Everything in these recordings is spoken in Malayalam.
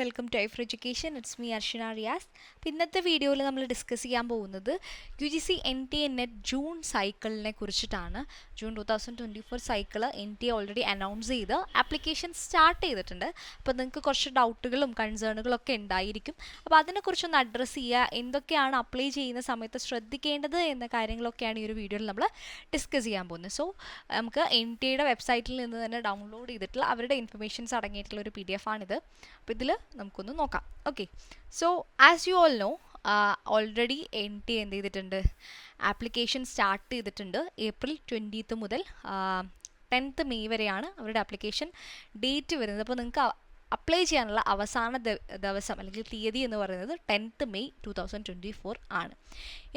Welcome to Aifer education it's me Arshana Riyas ഇന്നത്തെ വീഡിയോയിൽ നമ്മൾ ഡിസ്കസ് ചെയ്യാൻ പോകുന്നത് U G C N T A net June സൈക്കിളിനെ കുറിച്ചിട്ടാണ്. June two thousand twenty four cycle N T already announce ചെയ്ത് ആപ്ലിക്കേഷൻ സ്റ്റാർട്ട് ചെയ്തിട്ടുണ്ട്. അപ്പോൾ നിങ്ങൾക്ക് കുറച്ച് ഡൗട്ടുകളും കൺസേണുകളും ഒക്കെ ഉണ്ടായിരിക്കും. അപ്പോൾ അതിനെക്കുറിച്ചൊന്ന് അഡ്രസ്സ് ചെയ്യുക എന്തൊക്കെയാണ് അപ്ലൈ ചെയ്യുന്ന സമയത്ത് ശ്രദ്ധിക്കേണ്ടത് എന്ന കാര്യങ്ങളൊക്കെയാണ് ഈ ഒരു വീഡിയോയിൽ നമ്മൾ ഡിസ്കസ് ചെയ്യാൻ പോകുന്നത്. സോ നമുക്ക് എൻ ടി വെബ്സൈറ്റിൽ നിന്ന് തന്നെ ഡൗൺലോഡ് ചെയ്തിട്ടുള്ള അവരുടെ ഇൻഫർമേഷൻസ് അടങ്ങിയിട്ടുള്ള ഒരു പി ഡി എഫ് ആണിത്. അപ്പോൾ ഇതിൽ നമുക്കൊന്ന് നോക്കാം. Okay so as you all know already N T എന്ത് ചെയ്തിട്ടുണ്ട്? ആപ്ലിക്കേഷൻ സ്റ്റാർട്ട് ചെയ്തിട്ടുണ്ട് ഏപ്രിൽ ട്വന്റീത്ത് മുതൽ ടെൻത്ത് മെയ് വരെയാണ് അവരുടെ ആപ്ലിക്കേഷൻ ഡേറ്റ് വരുന്നത്. അപ്പോൾ നിങ്ങൾക്ക് അപ്ലൈ ചെയ്യാനുള്ള അവസാന ദിവസം അല്ലെങ്കിൽ തീയതി എന്ന് പറയുന്നത് tenth May two thousand twenty four ആണ്.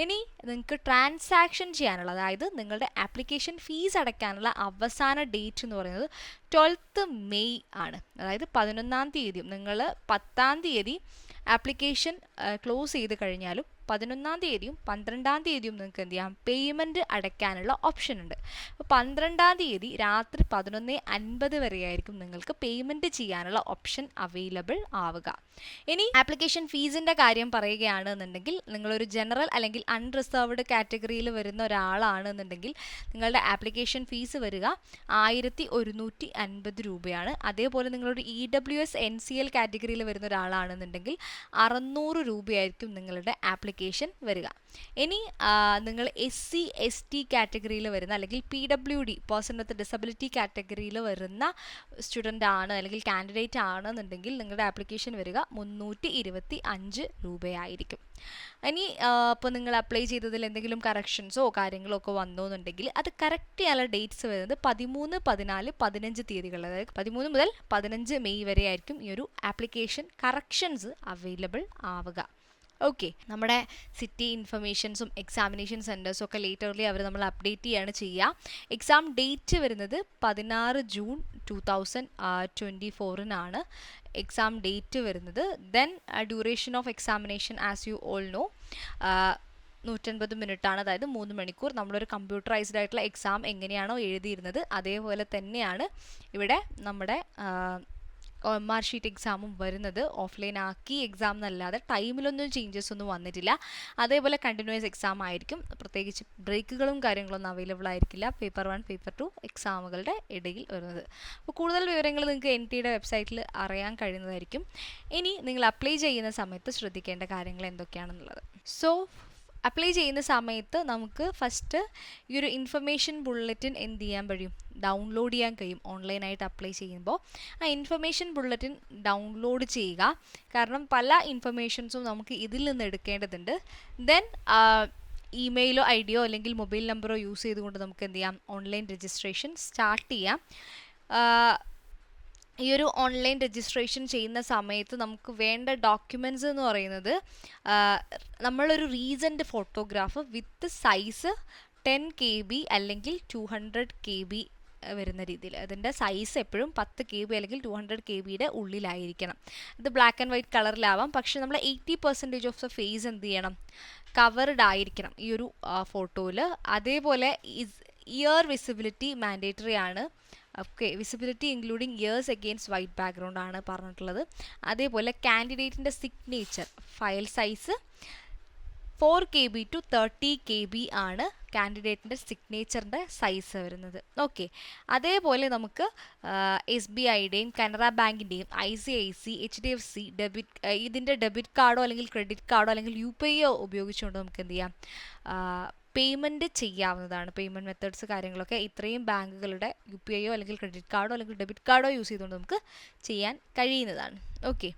ഇനി നിങ്ങൾക്ക് ട്രാൻസാക്ഷൻ ചെയ്യാനുള്ള അതായത് നിങ്ങളുടെ ആപ്ലിക്കേഷൻ ഫീസ് അടയ്ക്കാനുള്ള അവസാന ഡേറ്റ് എന്ന് പറയുന്നത് ട്വൽത്ത് മെയ് ആണ്. അതായത് പതിനൊന്നാം തീയതിയും നിങ്ങൾ പത്താം തീയതി ആപ്ലിക്കേഷൻ ക്ലോസ് ചെയ്ത് കഴിഞ്ഞാലും പതിനൊന്നാം തീയതിയും പന്ത്രണ്ടാം തീയതിയും നിങ്ങൾക്ക് എന്ത് ചെയ്യാം? പേയ്മെന്റ് അടയ്ക്കാനുള്ള ഓപ്ഷൻ ഉണ്ട്. അപ്പോൾ പന്ത്രണ്ടാം തീയതി രാത്രി പതിനൊന്ന് അൻപത് വരെയായിരിക്കും നിങ്ങൾക്ക് പേയ്മെന്റ് ചെയ്യാനുള്ള ഓപ്ഷൻ അവൈലബിൾ ആവുക. ഇനി ആപ്ലിക്കേഷൻ ഫീസിന്റെ കാര്യം പറയുകയാണെന്നുണ്ടെങ്കിൽ നിങ്ങളൊരു ജനറൽ അല്ലെങ്കിൽ അൺറിസർവ്ഡ് കാറ്റഗറിയിൽ വരുന്ന ഒരാളാണെന്നുണ്ടെങ്കിൽ നിങ്ങളുടെ ആപ്ലിക്കേഷൻ ഫീസ് വരിക ആയിരത്തി ഒരുന്നൂറ്റി അൻപത് രൂപയാണ്. അതേപോലെ നിങ്ങളൊരു E W S N C L കാറ്റഗറിയിൽ വരുന്ന ഒരാളാണെന്നുണ്ടെങ്കിൽ അറുന്നൂറ് രൂപയായിരിക്കും നിങ്ങളുടെ ആപ്ലിക്കേഷൻ വരിക. ഇനി നിങ്ങൾ എസ് സി എസ് ടി കാറ്റഗറിയിൽ വരുന്ന അല്ലെങ്കിൽ P W D person with disability കാറ്റഗറിയിൽ വരുന്ന സ്റ്റുഡന്റ് ആണ് അല്ലെങ്കിൽ കാൻഡിഡേറ്റ് ആണെന്നുണ്ടെങ്കിൽ നിങ്ങളുടെ ആപ്ലിക്കേഷൻ വരിക മുന്നൂറ്റി ഇരുപത്തി അഞ്ച് രൂപയായിരിക്കും. ഇനി ഇപ്പോൾ നിങ്ങൾ അപ്ലൈ ചെയ്തതിൽ എന്തെങ്കിലും കറക്ഷൻസോ കാര്യങ്ങളോ ഒക്കെ വന്നു എന്നുണ്ടെങ്കിൽ അത് കറക്റ്റ് ചെയ്യാനുള്ള ഡേറ്റ്സ് വരുന്നത് പതിമൂന്ന് പതിനാല് പതിനഞ്ച് തീയതികൾ അതായത് പതിമൂന്ന് മുതൽ പതിനഞ്ച് മെയ് വരെ ആയിരിക്കും ഈ ഒരു ആപ്ലിക്കേഷൻ കറക്ഷൻസ് അവൈലബിൾ ആവുക. ഓക്കെ നമ്മുടെ സിറ്റി ഇൻഫർമേഷൻസും എക്സാമിനേഷൻ സെന്റേഴ്സും ഒക്കെ ലേറ്റർലി അവർ നമ്മൾ അപ്ഡേറ്റ് ചെയ്യാണ് ചെയ്യുക. എക്സാം ഡേറ്റ് വരുന്നത് പതിനാറ് ജൂൺ ടു തൗസൻഡ് ട്വന്റി ഫോറിനാണ് എക്സാം ഡേറ്റ് വരുന്നത്. Then duration of examination as you all know നൂറ്റൻപത് ആണ് അതായത് മൂന്ന് മണിക്കൂർ. നമ്മളൊരു കമ്പ്യൂട്ടറൈസ്ഡ് ആയിട്ടുള്ള എക്സാം എങ്ങനെയാണോ എഴുതിയിരുന്നത് അതേപോലെ തന്നെയാണ് ഇവിടെ നമ്മുടെ എം ഷീറ്റ് എക്സാമും വരുന്നത് ഓഫ്ലൈൻ ആക്കി എക്സാം എന്നല്ലാതെ ടൈമിലൊന്നും ചേഞ്ചസ് ഒന്നും വന്നിട്ടില്ല. അതേപോലെ കണ്ടിന്യൂസ് എക്സാം ആയിരിക്കും. പ്രത്യേകിച്ച് ബ്രേക്കുകളും കാര്യങ്ങളൊന്നും അവൈലബിൾ ആയിരിക്കില്ല. പേപ്പർ വൺ പേപ്പർ ടു എക്സാമുകളുടെ ഇടയിൽ വരുന്നത്. അപ്പോൾ കൂടുതൽ വിവരങ്ങൾ നിങ്ങൾക്ക് എൻ ടിയുടെ വെബ്സൈറ്റിൽ അറിയാൻ കഴിയുന്നതായിരിക്കും. ഇനി നിങ്ങൾ അപ്ലൈ ചെയ്യുന്ന സമയത്ത് ശ്രദ്ധിക്കേണ്ട കാര്യങ്ങൾ എന്തൊക്കെയാണെന്നുള്ളത്. സോ അപ്ലൈ ചെയ്യുന്ന സമയത്ത് നമുക്ക് ഫസ്റ്റ് ഈ ഒരു ഇൻഫർമേഷൻ ബുള്ളറ്റിൻ എന്ത് ചെയ്യാൻ കഴിയും? ഡൗൺലോഡ് ചെയ്യാൻ കഴിയും. ഓൺലൈനായിട്ട് അപ്ലൈ ചെയ്യുമ്പോൾ. ആ ഇൻഫർമേഷൻ ബുള്ളറ്റിൻ ഡൗൺലോഡ് ചെയ്യുക. കാരണം പല ഇൻഫർമേഷൻസും നമുക്ക് ഇതിൽ നിന്ന് എടുക്കേണ്ടതുണ്ട്. ദെൻ ഇമെയിലോ ഐ ഡിയോ അല്ലെങ്കിൽ മൊബൈൽ നമ്പറോ യൂസ് ചെയ്തുകൊണ്ട് നമുക്ക് എന്ത് ചെയ്യാം? ഓൺലൈൻ രജിസ്ട്രേഷൻ സ്റ്റാർട്ട് ചെയ്യാം. ഈ ഒരു ഓൺലൈൻ രജിസ്ട്രേഷൻ ചെയ്യുന്ന സമയത്ത് നമുക്ക് വേണ്ട ഡോക്യുമെന്റ്സ് എന്ന് പറയുന്നത് നമ്മളൊരു recent photograph with size ten K B അല്ലെങ്കിൽ ടു ഹൺഡ്രഡ് കെ ബി വരുന്ന രീതിയിൽ. അതിന്റെ സൈസ് എപ്പോഴും പത്ത് കെ ബി അല്ലെങ്കിൽ ടു ഹൺഡ്രഡ് കെ ബിയുടെ ഉള്ളിലായിരിക്കണം. ഇത് ബ്ലാക്ക് ആൻഡ് വൈറ്റ് കളറിലാവാം പക്ഷെ നമ്മൾ eighty percentage of the face എന്ത് ചെയ്യണം? കവർഡ് ആയിരിക്കണം ഈ ഒരു ഫോട്ടോയിൽ അതേപോലെ ഇയർ വിസിബിലിറ്റി മാൻഡേറ്ററി ആണ്. Okay visibility including ears against white background ആണ് പറഞ്ഞിട്ടുള്ളത്. അതേപോലെ കാൻഡിഡേറ്റിന്റെ signature file size four K B two thirty K B ആണ് കാൻഡിഡേറ്റിന്റെ സിഗ്നേച്ചറിന്റെ സൈസ് വരുന്നത്. ഓക്കെ അതേപോലെ നമുക്ക് എസ് ബി ഐയുടെയും Canara ബാങ്കിന്റെയും I C I C H D F C debit ഇതിന്റെ ഡെബിറ്റ് കാർഡോ അല്ലെങ്കിൽ ക്രെഡിറ്റ് കാർഡോ അല്ലെങ്കിൽ യു പി ഐയോ ഉപയോഗിച്ചുകൊണ്ട് നമുക്ക് എന്ത് ചെയ്യാം? പേയ്മെന്റ് ചെയ്യാവുന്നതാണ്. പേയ്മെന്റ് മെത്തേഡ്സ് കാര്യങ്ങളൊക്കെ ഇത്രയും ബാങ്കുകളുടെ യു പി ഐയോ അല്ലെങ്കിൽ ക്രെഡിറ്റ് കാർഡോ അല്ലെങ്കിൽ ഡെബിറ്റ് കാർഡോ യൂസ് ചെയ്തുകൊണ്ട് നമുക്ക് ചെയ്യാൻ കഴിയുന്നതാണ്. ഓക്കെ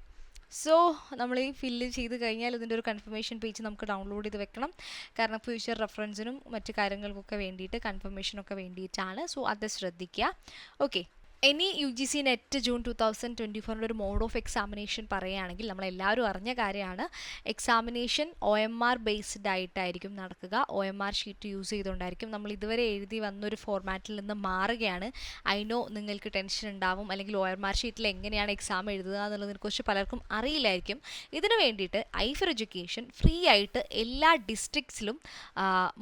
സോ നമ്മൾ ഈ ഫില്ല് ചെയ്ത് കഴിഞ്ഞാൽ ഇതിന്റെ ഒരു കൺഫർമേഷൻ പേജ് നമുക്ക് ഡൗൺലോഡ് ചെയ്ത് വെക്കണം. കാരണം ഫ്യൂച്ചർ റെഫറൻസിനും മറ്റു കാര്യങ്ങൾക്കൊക്കെ വേണ്ടിയിട്ട് കൺഫർമേഷനൊക്കെ വേണ്ടിയിട്ടാണ്. സോ അത് ശ്രദ്ധിക്കുക. ഓക്കെ ഇനി U G C net June two thousand twenty ഫോറിന്റെ ഒരു മോഡ് ഓഫ് എക്സാമിനേഷൻ പറയുകയാണെങ്കിൽ നമ്മളെല്ലാവരും അറിഞ്ഞ കാര്യമാണ്. Examination O M R based ആയിട്ടായിരിക്കും നടക്കുക. O M R sheet use ചെയ്തുകൊണ്ടായിരിക്കും നമ്മൾ ഇതുവരെ എഴുതി വന്നൊരു ഫോർമാറ്റിൽ നിന്ന് മാറുകയാണ്. ഐ നോ നിങ്ങൾക്ക് ടെൻഷൻ ഉണ്ടാവും. അല്ലെങ്കിൽ ഒ എം ആർ ഷീറ്റിൽ എങ്ങനെയാണ് എക്സാം എഴുതുക എന്നുള്ളതിനെക്കുറിച്ച് പലർക്കും അറിയില്ലായിരിക്കും. ഇതിനു വേണ്ടിയിട്ട് ഐ ഐഫർ എഡ്യൂക്കേഷൻ ഫ്രീ ആയിട്ട് എല്ലാ ഡിസ്ട്രിക്ട്സിലും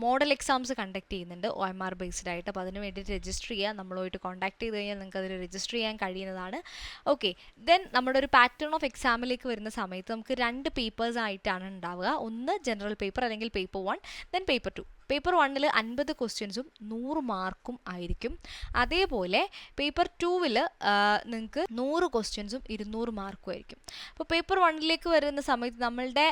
മോഡൽ എക്സാംസ് കണ്ടക്ട് ചെയ്യുന്നുണ്ട്. ഒ എം ആർ ബേസ്ഡ് ആയിട്ട്. അപ്പോൾ അതിന് വേണ്ടിയിട്ട് രജിസ്റ്റർ ചെയ്യുക. നമ്മളുമായിട്ട് കോൺടാക്ട് ചെയ്ത് കഴിഞ്ഞാൽ നിങ്ങൾക്ക് കയറി രജിസ്റ്റർ ചെയ്യാൻ കഴിയുന്നതാണ്. ഓക്കെ ദെൻ നമ്മുടെ ഒരു പാറ്റേൺ ഓഫ് എക്സാമിലേക്ക് വരുന്ന സമയത്ത് നമുക്ക് രണ്ട് പേപ്പേഴ്സ് ആയിട്ടാണ് ഉണ്ടാവുക. ഒന്ന് ജനറൽ പേപ്പർ അല്ലെങ്കിൽ paper one then paper two paper വണ്ണിൽ അൻപത് ക്വസ്റ്റ്യൻസും നൂറ് മാർക്കും ആയിരിക്കും. അതേപോലെ പേപ്പർ ടൂവിൽ നിങ്ങൾക്ക് നൂറ് ക്വസ്റ്റ്യൻസും ഇരുന്നൂറ് മാർക്കും ആയിരിക്കും. അപ്പോൾ പേപ്പർ വണ്ണിലേക്ക് വരുന്ന സമയത്ത് നമ്മളുടെ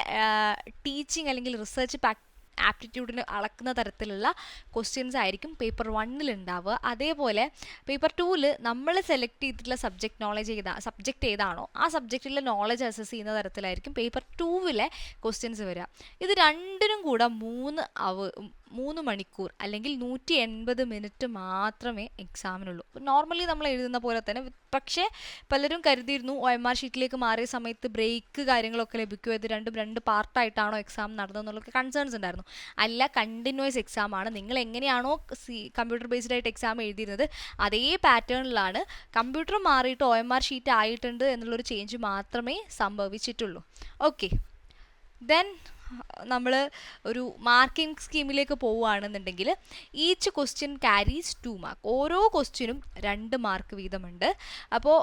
ടീച്ചിങ് അല്ലെങ്കിൽ റിസർച്ച് പാക് ആപ്റ്റിറ്റ്യൂഡിന് അളക്കുന്ന തരത്തിലുള്ള ക്വസ്റ്റ്യൻസ് ആയിരിക്കും പേപ്പർ വണ്ണിൽ ഉണ്ടാവുക അതേപോലെ പേപ്പർ ടൂവിൽ നമ്മൾ സെലക്ട് ചെയ്തിട്ടുള്ള സബ്ജക്റ്റ് നോളജ് ഏതാ സബ്ജക്റ്റ് ഏതാണോ ആ സബ്ജക്റ്റിലെ നോളജ് അസസ് ചെയ്യുന്ന തരത്തിലായിരിക്കും പേപ്പർ ടൂവിലെ ക്വസ്റ്റ്യൻസ് വരിക. ഇത് രണ്ടിനും കൂടെ മൂന്ന് അവ മൂന്ന് മണിക്കൂർ അല്ലെങ്കിൽ നൂറ്റി എൺപത് മിനിറ്റ് മാത്രമേ എക്സാമിനുള്ളൂ നോർമലി നമ്മൾ എഴുതുന്ന പോലെ തന്നെ പക്ഷേ പലരും കരുതിയിരുന്നു ഒ എം ആർ ഷീറ്റിലേക്ക് മാറിയ സമയത്ത് ബ്രേക്ക് കാര്യങ്ങളൊക്കെ ലഭിക്കുമോ? ഇത് രണ്ടും രണ്ട് പാർട്ടായിട്ടാണോ എക്സാം നടന്നതെന്നുള്ള കൺസേൺസ് ഉണ്ടായിരുന്നു. അല്ല കണ്ടിന്യൂസ് എക്സാം ആണ്. നിങ്ങൾ എങ്ങനെയാണോ സി കമ്പ്യൂട്ടർ ബേസ്ഡ് ആയിട്ട് എക്സാം എഴുതിയിരുന്നത് അതേ പാറ്റേണിലാണ് കമ്പ്യൂട്ടർ മാറിയിട്ട് ഒ എം ആർ ഷീറ്റ് ആയിട്ടുണ്ട് എന്നുള്ളൊരു ചേഞ്ച് മാത്രമേ സംഭവിച്ചിട്ടുള്ളൂ. ഓക്കെ ദെൻ നമ്മൾ ഒരു മാർക്കിംഗ് സ്കീമിലേക്ക് പോവുകയാണെന്നുണ്ടെങ്കിൽ each question carries two mark ഓരോ ക്വസ്റ്റ്യനും രണ്ട് മാർക്ക് വീതമുണ്ട്. അപ്പോൾ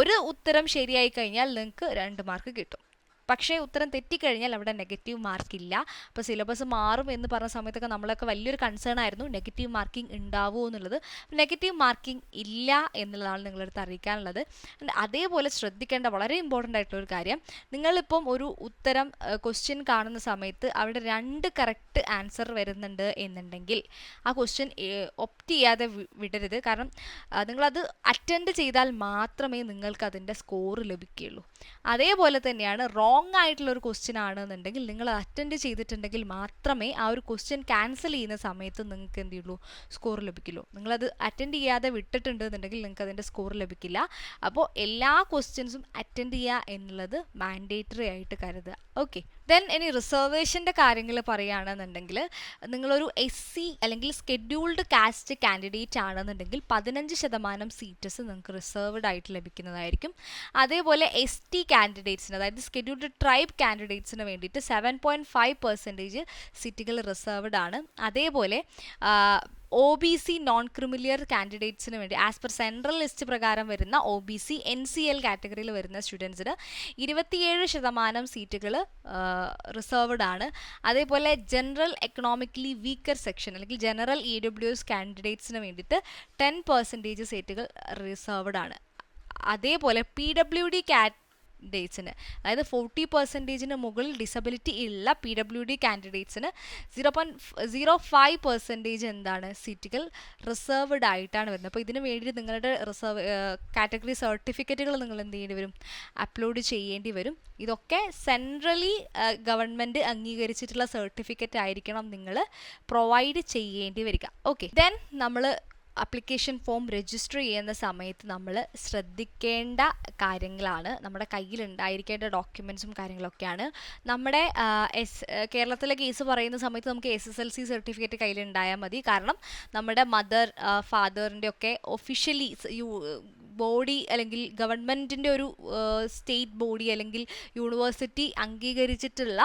ഒരു ഉത്തരം ശരിയായി കഴിഞ്ഞാൽ നിങ്ങൾക്ക് രണ്ട് മാർക്ക് കിട്ടും. പക്ഷേ ഉത്തരം തെറ്റിക്കഴിഞ്ഞാൽ അവിടെ നെഗറ്റീവ് മാർക്ക് ഇല്ല. അപ്പോൾ സിലബസ് മാറും എന്ന് പറഞ്ഞ സമയത്തൊക്കെ നമ്മളൊക്കെ വലിയൊരു കൺസേൺ ആയിരുന്നു നെഗറ്റീവ് മാർക്കിംഗ് ഉണ്ടാവുമോ എന്നുള്ളത്. നെഗറ്റീവ് മാർക്കിംഗ് ഇല്ല എന്നുള്ളതാണ് നിങ്ങളടുത്ത് അറിയിക്കാനുള്ളത്. അതേപോലെ ശ്രദ്ധിക്കേണ്ട വളരെ ഇമ്പോർട്ടന്റ് ആയിട്ടുള്ള ഒരു കാര്യം നിങ്ങളിപ്പം ഒരു ഉത്തരം ക്വസ്റ്റ്യൻ കാണുന്ന സമയത്ത് അവിടെ രണ്ട് കറക്റ്റ് ആൻസർ വരുന്നുണ്ട് എന്നുണ്ടെങ്കിൽ ആ ക്വസ്റ്റ്യൻ ഒപ്റ്റ് ചെയ്യാതെ വിടരുത്. കാരണം നിങ്ങളത് അറ്റൻഡ് ചെയ്താൽ മാത്രമേ നിങ്ങൾക്ക് അതിന്റെ സ്കോർ ലഭിക്കുകയുള്ളൂ. അതേപോലെ തന്നെയാണ് റോങ് ആയിട്ടുള്ള ഒരു ക്വസ്റ്റ്യൻ ആണെന്നുണ്ടെങ്കിൽ നിങ്ങൾ അറ്റൻഡ് ചെയ്തിട്ടുണ്ടെങ്കിൽ മാത്രമേ ആ ഒരു ക്വസ്റ്റ്യൻ ക്യാൻസൽ ചെയ്യുന്ന സമയത്ത് നിങ്ങൾക്ക് എന്ത് ചെയ്യുള്ളൂ സ്കോർ ലഭിക്കുള്ളൂ. നിങ്ങളത് അറ്റൻഡ് ചെയ്യാതെ വിട്ടിട്ടുണ്ട് എന്നുണ്ടെങ്കിൽ നിങ്ങൾക്ക് അതിന്റെ സ്കോർ ലഭിക്കില്ല. അപ്പോൾ എല്ലാ ക്വസ്റ്റ്യൻസും അറ്റൻഡ് ചെയ്യുക എന്നുള്ളത് മാൻഡേറ്ററി ആയിട്ട് കരുതുക. ഓക്കെ ദെൻ ഇനി റിസർവേഷന്റെ കാര്യങ്ങൾ പറയുകയാണെന്നുണ്ടെങ്കിൽ നിങ്ങളൊരു എസ് സി അല്ലെങ്കിൽ സ്കെഡ്യൂൾഡ് കാസ്റ്റ് കാൻഡിഡേറ്റ് ആണെന്നുണ്ടെങ്കിൽ പതിനഞ്ച് ശതമാനം സീറ്റസ് നിങ്ങൾക്ക് റിസർവ്ഡ് ആയിട്ട് ലഭിക്കുന്നതായിരിക്കും. അതേപോലെ എസ് ടി കാൻഡിഡേറ്റ്സിന് അതായത് സ്കെഡ്യൂൾഡ് ട്രൈബ് കാൻഡിഡേറ്റ്സിന് വേണ്ടിയിട്ട് സെവൻ പോയിന്റ് ഫൈവ് പെർസെന്റേജ് സീറ്റുകൾ റിസർവ്ഡ് ആണ്. അതേപോലെ O B C non creamy layer കാൻഡിഡേറ്റ്സിന് വേണ്ടി ആസ് പെർ സെൻട്രൽ ലിസ്റ്റ് പ്രകാരം വരുന്ന O B C N C L കാറ്റഗറിയിൽ വരുന്ന സ്റ്റുഡൻസിന് ഇരുപത്തിയേഴ് ശതമാനം സീറ്റുകൾ റിസർവ്ഡ് ആണ്. അതേപോലെ ജനറൽ എക്കണോമിക്കലി വീക്കർ സെക്ഷൻ അല്ലെങ്കിൽ ജനറൽ ഇ ഡബ്ല്യു എസ് കാൻഡിഡേറ്റ്സിന് വേണ്ടിയിട്ട് ടെൻ പെർസെന്റേജ് സീറ്റുകൾ റിസർവ്ഡ് ആണ്. അതേപോലെ പി ഡബ്ല്യു ഡി കാറ്റ് ഡേറ്റ്സിന് അതായത് ഫോർട്ടി പെർസെന്റേജിന് മുകളിൽ ഡിസബിലിറ്റി ഉള്ള P W D കാൻഡിഡേറ്റ്സിന് zero point zero five percentage എന്താണ്? സീറ്റുകൾ റിസർവ്ഡ് ആയിട്ടാണ് വരുന്നത്. അപ്പോൾ ഇതിന് വേണ്ടി നിങ്ങളുടെ റിസർവ് കാറ്റഗറി സർട്ടിഫിക്കറ്റുകൾ നിങ്ങൾ എന്ത് ചെയ്യേണ്ടി വരും? അപ്ലോഡ് ചെയ്യേണ്ടി വരും. ഇതൊക്കെ സെൻട്രലി ഗവൺമെന്റ് അംഗീകരിച്ചിട്ടുള്ള സർട്ടിഫിക്കറ്റ് ആയിരിക്കണം നിങ്ങൾ പ്രൊവൈഡ് ചെയ്യേണ്ടി വരിക. ഓക്കെ ദെൻ നമ്മൾ അപ്ലിക്കേഷൻ ഫോം രജിസ്റ്റർ ചെയ്യുന്ന സമയത്ത് നമ്മൾ ശ്രദ്ധിക്കേണ്ട കാര്യങ്ങളാണ്. നമ്മുടെ കയ്യിൽ ഉണ്ടായിരിക്കേണ്ട ഡോക്യുമെൻസും കാര്യങ്ങളൊക്കെയാണ്. നമ്മുടെ എസ് കേരളത്തിലെ കേസ് പറയുന്ന സമയത്ത് നമുക്ക് S S L C certificate കയ്യിൽ ഉണ്ടായാൽ മതി. കാരണം നമ്മുടെ മദർ ഫാദറിന്റെ ഒക്കെ ഒഫീഷ്യലി ബോഡി അല്ലെങ്കിൽ ഗവൺമെന്റിന്റെ ഒരു സ്റ്റേറ്റ് ബോഡി അല്ലെങ്കിൽ യൂണിവേഴ്സിറ്റി അംഗീകരിച്ചിട്ടുള്ള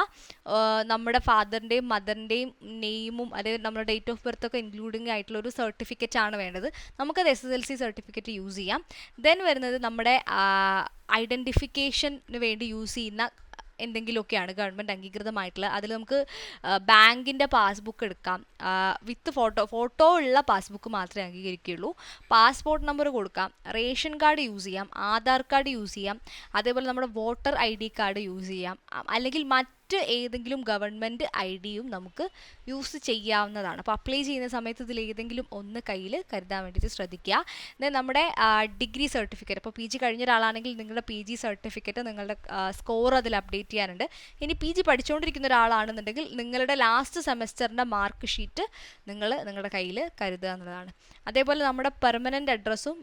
നമ്മുടെ ഫാദറിന്റെയും മദറിന്റെയും നെയിമും അതായത് നമ്മുടെ ഡേറ്റ് ഓഫ് ബർത്ത് ഒക്കെ ഇൻക്ലൂഡിങ് ആയിട്ടുള്ള ഒരു സർട്ടിഫിക്കറ്റ് ആണ് വേണ്ടത്. നമുക്കത് S S L C certificate use ചെയ്യാം. ദെൻ വരുന്നത് നമ്മുടെ ഐഡന്റിഫിക്കേഷന് വേണ്ടി യൂസ് ചെയ്യുന്ന എന്തെങ്കിലുമൊക്കെയാണ് ഗവൺമെന്റ് അംഗീകൃതമായിട്ടുള്ള അതിൽ നമുക്ക് ബാങ്കിന്റെ പാസ്ബുക്ക് എടുക്കാം. വിത്ത് ഫോട്ടോ ഫോട്ടോ ഉള്ള പാസ്ബുക്ക് മാത്രമേ അംഗീകരിക്കുകയുള്ളൂ. പാസ്പോർട്ട് നമ്പർ കൊടുക്കാം. റേഷൻ കാർഡ് യൂസ് ചെയ്യാം. ആധാർ കാർഡ് യൂസ് ചെയ്യാം. അതേപോലെ നമ്മുടെ voter I D card use ചെയ്യാം. അല്ലെങ്കിൽ മറ്റ് ഏതെങ്കിലും ഗവൺമെന്റ് ഐ ഡിയും നമുക്ക് യൂസ് ചെയ്യാവുന്നതാണ്. അപ്പോൾ അപ്ലൈ ചെയ്യുന്ന സമയത്ത് ഇതിൽ ഏതെങ്കിലും ഒന്ന് കയ്യിൽ കരുതാൻ വേണ്ടിയിട്ട് ശ്രദ്ധിക്കുക. ദെൻ നമ്മുടെ ഡിഗ്രി സർട്ടിഫിക്കറ്റ്. അപ്പോൾ പി ജി കഴിഞ്ഞ ഒരാളാണെങ്കിൽ നിങ്ങളുടെ പി ജി സർട്ടിഫിക്കറ്റ് നിങ്ങളുടെ സ്കോർ അതിൽ അപ്ഡേറ്റ് ചെയ്യാനുണ്ട്. ഇനി പി ജി പഠിച്ചുകൊണ്ടിരിക്കുന്ന ഒരാളാണെന്നുണ്ടെങ്കിൽ നിങ്ങളുടെ ലാസ്റ്റ് സെമസ്റ്ററിന്റെ മാർക്ക് ഷീറ്റ് നിങ്ങൾ നിങ്ങളുടെ കയ്യിൽ കരുതുക എന്നുള്ളതാണ്. അതേപോലെ നമ്മുടെ പെർമനന്റ് അഡ്രസ്സും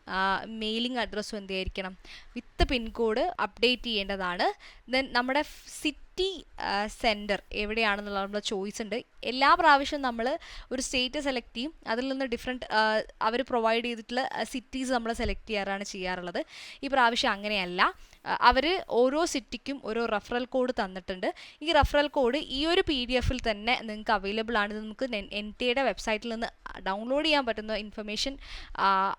മെയിലിംഗ് അഡ്രസ്സും എന്തായിരിക്കണം വിത്ത് പിൻകോഡ് അപ്ഡേറ്റ് ചെയ്യേണ്ടതാണ്. ദെൻ നമ്മുടെ സിറ്റി സിറ്റി സെന്റർ എവിടെയാണെന്നുള്ള നമ്മുടെ ചോയ്സ് ഉണ്ട്. എല്ലാ പ്രാവശ്യവും നമ്മൾ ഒരു സ്റ്റേറ്റ് സെലക്ട് ചെയ്യും. അതിൽ നിന്ന് ഡിഫറെന്റ് അവർ പ്രൊവൈഡ് ചെയ്തിട്ടുള്ള സിറ്റീസ് നമ്മൾ സെലക്ട് ചെയ്യാറാണ് ചെയ്യാറുള്ളത്. ഈ പ്രാവശ്യം അങ്ങനെയല്ല. അവർ ഓരോ സിറ്റിക്കും ഓരോ റഫറൽ കോഡ് തന്നിട്ടുണ്ട്. ഈ റഫറൽ കോഡ് ഈ ഒരു പി ഡി എഫിൽ തന്നെ നിങ്ങൾക്ക് അവൈലബിൾ ആണ്. ഇത് നമുക്ക് എൻ ടി എയുടെ വെബ്സൈറ്റിൽ നിന്ന് ഡൗൺലോഡ് ചെയ്യാൻ പറ്റുന്ന ഇൻഫർമേഷൻ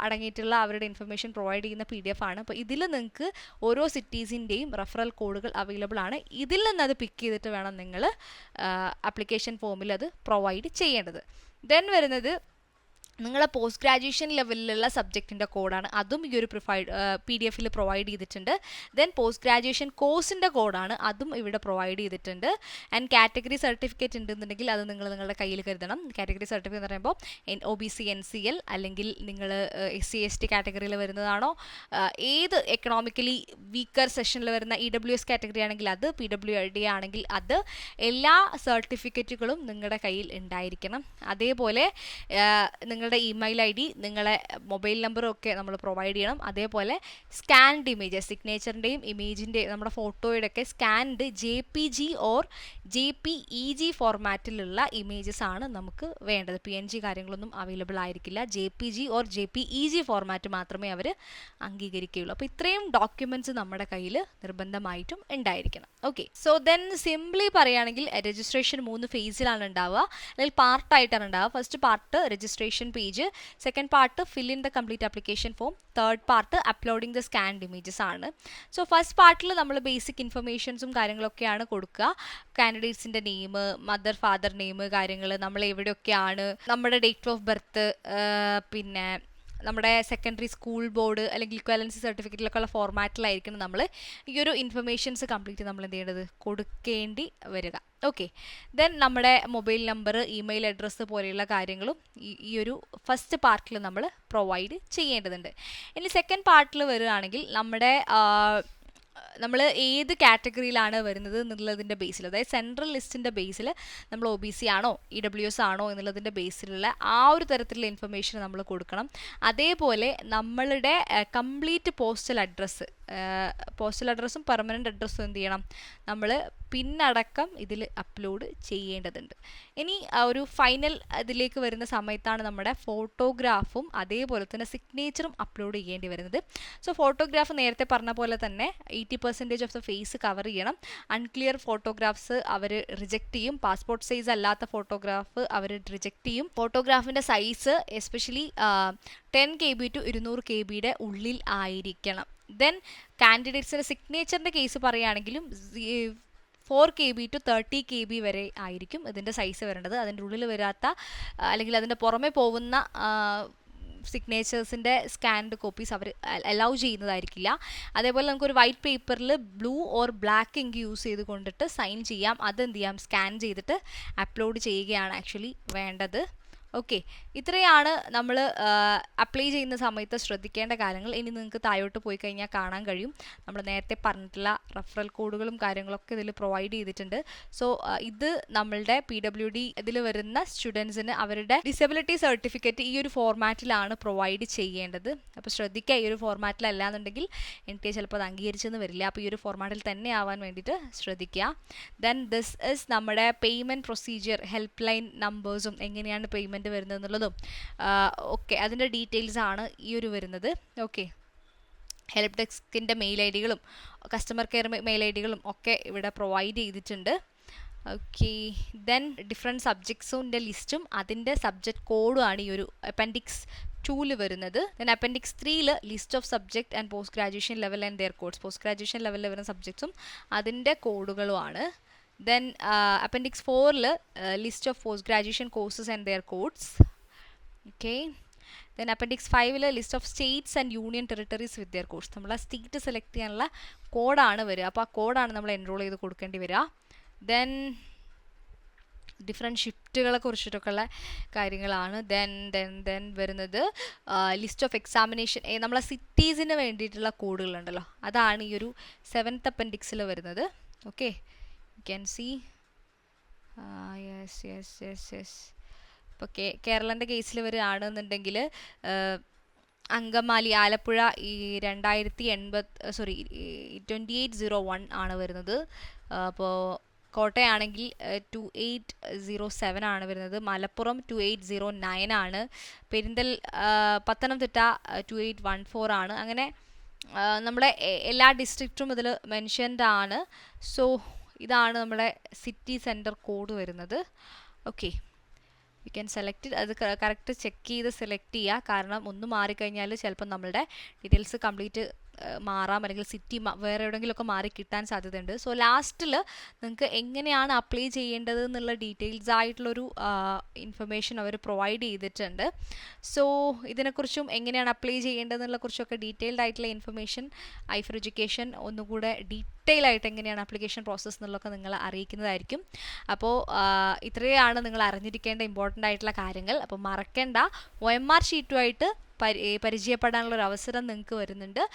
അടങ്ങിയിട്ടുള്ള അവരുടെ ഇൻഫർമേഷൻ പ്രൊവൈഡ് ചെയ്യുന്ന പി ഡി എഫ് ആണ്. അപ്പോൾ ഇതിൽ നിങ്ങൾക്ക് ഓരോ സിറ്റീസിന്റെയും റഫറൽ കോഡുകൾ അവൈലബിൾ ആണ്. ഇതിൽ നിന്ന് അത് പിക്ക് ചെയ്തിട്ട് വേണം നിങ്ങൾ അപ്ലിക്കേഷൻ ഫോമിൽ അത് പ്രൊവൈഡ് ചെയ്യേണ്ടത്. ദെൻ വരുന്നത് നിങ്ങളെ പോസ്റ്റ് ഗ്രാജുവേഷൻ ലെവലിലുള്ള സബ്ജക്റ്റിന്റെ കോഡാണ് അതും ഈ ഒരു പ്രൊവൈഡ് പി ഡി എഫിൽ പ്രൊവൈഡ് ചെയ്തിട്ടുണ്ട്. ദെൻ പോസ്റ്റ് ഗ്രാജുവേഷൻ കോഴ്സിന്റെ കോഡാണ് അതും ഇവിടെ പ്രൊവൈഡ് ചെയ്തിട്ടുണ്ട്. ആൻഡ് കാറ്റഗറി സർട്ടിഫിക്കറ്റ് ഉണ്ടെന്നുണ്ടെങ്കിൽ അത് നിങ്ങൾ നിങ്ങളുടെ കയ്യിൽ കരുതണം. കാറ്റഗറി സർട്ടിഫിക്കറ്റ് എന്ന് പറയുമ്പോൾ N O B C N C L അല്ലെങ്കിൽ നിങ്ങൾ എസ് സി എസ് ടി കാറ്റഗറിയിൽ വരുന്നതാണോ? ഏത് എക്കണോമിക്കലി വീക്കർ സെഷനിൽ വരുന്ന ഇ ഡബ്ല്യു എസ് കാറ്റഗറി ആണെങ്കിൽ അത് പി ഡബ്ല്യു ഡി ആണെങ്കിൽ അത് എല്ലാ സർട്ടിഫിക്കറ്റുകളും നിങ്ങളുടെ കയ്യിൽ ഉണ്ടായിരിക്കണം. അതേപോലെ നിങ്ങൾ നിങ്ങളുടെ ഇമെയിൽ ഐ ഡി നിങ്ങളെ മൊബൈൽ നമ്പറും ഒക്കെ നമ്മൾ പ്രൊവൈഡ് ചെയ്യണം. അതേപോലെ സ്കാൻഡ് ഇമേജ് സിഗ്നേച്ചറിന്റെയും ഇമേജിന്റെയും നമ്മുടെ ഫോട്ടോയുടെ ഒക്കെ scanned J P G or J P E G ഫോർമാറ്റിലുള്ള images ആണ് നമുക്ക് വേണ്ടത്. പി എൻ ജി കാര്യങ്ങളൊന്നും അവൈലബിൾ ആയിരിക്കില്ല. J P G or J P E G format മാത്രമേ അവർ അംഗീകരിക്കുകയുള്ളൂ. അപ്പോൾ ഇത്രയും ഡോക്യുമെന്റ്സ് നമ്മുടെ കയ്യിൽ നിർബന്ധമായിട്ടും ഉണ്ടായിരിക്കണം. ഓക്കെ സോ ദെൻ സിംപ്ലി പറയുകയാണെങ്കിൽ രജിസ്ട്രേഷൻ മൂന്ന് ഫേസിലാണ് ഉണ്ടാവുക. അല്ലെങ്കിൽ പാർട്ടായിട്ടാണ് ഉണ്ടാവുക. First part registration page second part fill in the complete application form third part uploading the scanned images ആണ്. സോ ഫസ്റ്റ് പാർട്ടിൽ നമ്മൾ ബേസിക് ഇൻഫർമേഷൻസും കാര്യങ്ങളൊക്കെയാണ് കൊടുക്കുക. കാൻഡിഡേറ്റ്സിന്റെ നെയിം മദർ ഫാദർ നെയിം കാര്യങ്ങൾ നമ്മൾ എവിടെയൊക്കെയാണ് നമ്മുടെ ഡേറ്റ് ഓഫ് ബർത്ത് പിന്നെ നമ്മുടെ സെക്കൻഡറി സ്കൂൾ ബോർഡ് അല്ലെങ്കിൽ ഇക്വാലൻസി സർട്ടിഫിക്കറ്റിലൊക്കെ ഉള്ള ഫോർമാറ്റിലായിരിക്കണം നമ്മൾ ഈ ഒരു ഇൻഫർമേഷൻസ് കംപ്ലീറ്റ് നമ്മൾ എന്ത് ചെയ്യേണ്ടത്? കൊടുക്കേണ്ടി വരിക. ഓക്കെ ദെൻ നമ്മുടെ മൊബൈൽ നമ്പർ ഇമെയിൽ അഡ്രസ്സ് പോലെയുള്ള കാര്യങ്ങളും ഈ ഒരു ഫസ്റ്റ് പാർട്ടിൽ നമ്മൾ പ്രൊവൈഡ് ചെയ്യേണ്ടതുണ്ട്. ഇനി സെക്കൻഡ് പാർട്ടിൽ വരികയാണെങ്കിൽ നമ്മുടെ നമ്മൾ ഏത് കാറ്റഗറിയിലാണ് വരുന്നത് എന്നുള്ളതിന്റെ ബേസിൽ അതായത് സെൻട്രൽ ലിസ്റ്റിന്റെ ബേസിൽ നമ്മൾ ഒ ബി സി ആണോ ഇ ഡബ്ല്യു എസ് ആണോ എന്നുള്ളതിന്റെ ബേസിലുള്ള ആ ഒരു തരത്തിലുള്ള ഇൻഫർമേഷൻ നമ്മൾ കൊടുക്കണം. അതേപോലെ നമ്മളുടെ കംപ്ലീറ്റ് പോസ്റ്റൽ അഡ്രസ്സ് പോസ്റ്റൽ അഡ്രസ്സും പെർമനന്റ് അഡ്രസ്സും എന്ത് ചെയ്യണം? നമ്മൾ പിന്നടക്കം ഇതിൽ അപ്ലോഡ് ചെയ്യേണ്ടതുണ്ട്. ഇനി ഒരു ഫൈനൽ ഇതിലേക്ക് വരുന്ന സമയത്താണ് നമ്മുടെ ഫോട്ടോഗ്രാഫും അതേപോലെ തന്നെ സിഗ്നേച്ചറും അപ്ലോഡ് ചെയ്യേണ്ടി വരുന്നത്. സോ ഫോട്ടോഗ്രാഫ് നേരത്തെ പറഞ്ഞ പോലെ തന്നെ eighty percentage of the face cover ചെയ്യണം. അൺക്ലിയർ ഫോട്ടോഗ്രാഫ്സ് അവർ റിജക്റ്റ് ചെയ്യും. പാസ്പോർട്ട് സൈസ് അല്ലാത്ത ഫോട്ടോഗ്രാഫ് അവർ റിജക്റ്റ് ചെയ്യും. ഫോട്ടോഗ്രാഫിന്റെ size especially ten K B to ഇരുന്നൂറ് കെ ബിയുടെ ഉള്ളിൽ ആയിരിക്കണം. ദെൻ കാൻഡിഡേറ്റ്സിന്റെ സിഗ്നേച്ചറിന്റെ case പറയുകയാണെങ്കിലും four K B to thirty K B വരെ ആയിരിക്കും ഇതിന്റെ സൈസ് വരേണ്ടത്. അതിന്റെ ഉള്ളിൽ വരാത്ത അല്ലെങ്കിൽ അതിന്റെ പുറമെ പോകുന്ന സിഗ്നേച്ചേഴ്സിന്റെ സ്കാൻഡ് കോപ്പീസ് അവർ അലൗ ചെയ്യുന്നതായിരിക്കില്ല. അതേപോലെ നമുക്കൊരു വൈറ്റ് പേപ്പറിൽ blue or black ink use ചെയ്ത് കൊണ്ടിട്ട് സൈൻ ചെയ്യാം. അതെന്ത് ചെയ്യാം? സ്കാൻ ചെയ്തിട്ട് അപ്ലോഡ് ചെയ്യുകയാണ് ആക്ച്വലി വേണ്ടത്. ഓക്കെ ഇത്രയാണ് നമ്മൾ അപ്ലൈ ചെയ്യുന്ന സമയത്ത് ശ്രദ്ധിക്കേണ്ട കാര്യങ്ങൾ. ഇനി നിങ്ങൾക്ക് താഴോട്ട് പോയി കഴിഞ്ഞാൽ കാണാൻ കഴിയും. നമ്മൾ നേരത്തെ പറഞ്ഞിട്ടുള്ള റഫറൽ കോഡുകളും കാര്യങ്ങളൊക്കെ ഇതിൽ പ്രൊവൈഡ് ചെയ്തിട്ടുണ്ട്. സോ ഇത് നമ്മളുടെ പി ഡബ്ല്യു ഡി ഇതിൽ വരുന്ന സ്റ്റുഡൻസിന് അവരുടെ ഡിസബിലിറ്റി സർട്ടിഫിക്കറ്റ് ഈ ഒരു ഫോർമാറ്റിലാണ് പ്രൊവൈഡ് ചെയ്യേണ്ടത്. അപ്പോൾ ശ്രദ്ധിക്കുക ഈ ഒരു ഫോർമാറ്റിലല്ല എന്നുണ്ടെങ്കിൽ എൻ ടി എ ചിലപ്പോൾ അത് അംഗീകരിച്ചെന്ന് വരില്ല. അപ്പോൾ ഈ ഒരു ഫോർമാറ്റിൽ തന്നെ ആവാൻ വേണ്ടിയിട്ട് ശ്രദ്ധിക്കുക. ദെൻ ദിസ് ഇസ് നമ്മുടെ പേയ്മെന്റ് പ്രൊസീജിയർ ഹെൽപ്പ് ലൈൻ നമ്പേഴ്സും എങ്ങനെയാണ് പേയ്മെന്റ് വരുന്നത് എന്നുള്ളതും. ഓക്കെ അതിന്റെ ഡീറ്റെയിൽസ് ആണ് ഈ ഒരു വരുന്നത്. ഓക്കെ ഹെൽപ്പ് ഡെസ്കിന്റെ മെയിൽ ഐ ഡികളും കസ്റ്റമർ കെയർ മെയിൽ ഐ ഡികളും ഒക്കെ ഇവിടെ പ്രൊവൈഡ് ചെയ്തിട്ടുണ്ട്. ഓക്കെ ദെൻ ഡിഫറെന്റ് സബ്ജക്ട്സിന്റെ ലിസ്റ്റും അതിന്റെ സബ്ജക്റ്റ് ആണ് ഈ ഒരു അപ്പൻഡിക്സ് ടൂൽ വരുന്നത്. ദെൻ അപ്പൻഡിക്സ് ത്രീയിൽ list of subject and post graduation level and their codes post graduation ലെവലിൽ വരുന്ന സബ്ജക്ട്സും അതിന്റെ കോഡുകളുമാണ് ദെൻ അപ്പൻഡിക്സ് ഫോറിൽ list of post graduation courses and their codes okay then appendix ഫൈവിൽ list of states and union territories with their course നമ്മൾ ആ സ്റ്റേറ്റ് സെലക്ട് ചെയ്യാനുള്ള കോഡാണ് വരിക. അപ്പോൾ ആ കോഡാണ് നമ്മൾ എൻറോൾ ചെയ്ത് കൊടുക്കേണ്ടി വരിക. ദെൻ ഡിഫറെന്റ് ഷിഫ്റ്റുകളെ കുറിച്ചിട്ടൊക്കെയുള്ള കാര്യങ്ങളാണ്. ദെൻ ദെൻ ദെൻ വരുന്നത് ലിസ്റ്റ് ഓഫ് എക്സാമിനേഷൻ നമ്മളെ സിറ്റീസിന് വേണ്ടിയിട്ടുള്ള കോഡുകളുണ്ടല്ലോ അതാണ് ഈ ഒരു സെവൻത്ത് അപ്പൻഡിക്സിൽ വരുന്നത്. Okay you can see yes yes yes yes ഇപ്പോൾ കേ കേരളന്റെ കേസിൽ വരികയാണെന്നുണ്ടെങ്കിൽ അങ്കമാലി ആലപ്പുഴ ഈ രണ്ടായിരത്തി എൺപത് sorry twenty eight zero one ആണ് വരുന്നത്. അപ്പോൾ കോട്ടയാണെങ്കിൽ ടു എയ്റ്റ് സീറോ സെവൻ ആണ് വരുന്നത്. Malappuram two eight zero nine ആണ്. പെരിന്തൽ Pathanamthitta two eight one four ആണ്. അങ്ങനെ നമ്മുടെ എല്ലാ ഡിസ്ട്രിക്റ്റും ഇതിൽ മെൻഷൻഡ് ആണ്. സോ ഇതാണ് നമ്മുടെ സിറ്റി സെന്റർ കോഡ് വരുന്നത്. ഓക്കെ യു ക്യാൻ സെലക്ട് അത് കറക്റ്റ് ചെക്ക് ചെയ്ത് സെലക്ട് ചെയ്യുക കാരണം ഒന്ന് മാറിക്കഴിഞ്ഞാൽ ചിലപ്പോൾ നമ്മളുടെ ഡീറ്റെയിൽസ് കംപ്ലീറ്റ് മാറാം അല്ലെങ്കിൽ സിറ്റി വേറെ എവിടെയെങ്കിലുമൊക്കെ മാറി കിട്ടാൻ സാധ്യതയുണ്ട്. സോ ലാസ്റ്റിൽ നിങ്ങൾക്ക് എങ്ങനെയാണ് അപ്ലൈ ചെയ്യേണ്ടത് എന്നുള്ള ഡീറ്റെയിൽസ് ആയിട്ടുള്ളൊരു ഇൻഫർമേഷൻ അവർ പ്രൊവൈഡ് ചെയ്തിട്ടുണ്ട്. സോ ഇതിനെക്കുറിച്ചും എങ്ങനെയാണ് അപ്ലൈ ചെയ്യേണ്ടതെന്നുള്ള കുറിച്ചൊക്കെ ഡീറ്റെയിൽഡ് ആയിട്ടുള്ള ഇൻഫർമേഷൻ ഐ ഫോർ എഡ്യൂക്കേഷൻ ഒന്നുകൂടെ ഡീറ്റെയിൽ ആയിട്ട് എങ്ങനെയാണ് ആപ്ലിക്കേഷൻ പ്രോസസ്സ് എന്നുള്ളതൊക്കെ നിങ്ങൾ അറിയിക്കുന്നതായിരിക്കും. അപ്പോൾ ഇത്രയാണ് നിങ്ങൾ അറിഞ്ഞിരിക്കേണ്ട ഇമ്പോർട്ടന്റ് ആയിട്ടുള്ള കാര്യങ്ങൾ. അപ്പോൾ മറക്കേണ്ട. ഒ എം ആർ ഷീറ്റുമായിട്ട് പരിചയപ്പെടാനുള്ള ഒരു അവസരം നിങ്ങൾക്ക് വരുന്നുണ്ട്.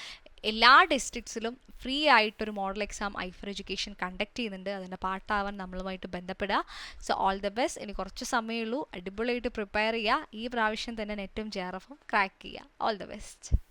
എല്ലാ ഡിസ്ട്രിക്ട്സിലും ഫ്രീ ആയിട്ടൊരു model exam I for education conduct ചെയ്യുന്നുണ്ട്. അതിന്റെ പാട്ടാവാൻ നമ്മളുമായിട്ട് ബന്ധപ്പെടുക. സോ ഓൾ ദ ബെസ്റ്റ് ഇനി കുറച്ച് സമയമുള്ളൂ. അടിപൊളിയായിട്ട് പ്രിപ്പയർ ചെയ്യുക. ഈ പ്രാവശ്യം തന്നെ നെറ്റും ജെ ആർ എഫും ക്രാക്ക് ചെയ്യുക. All the best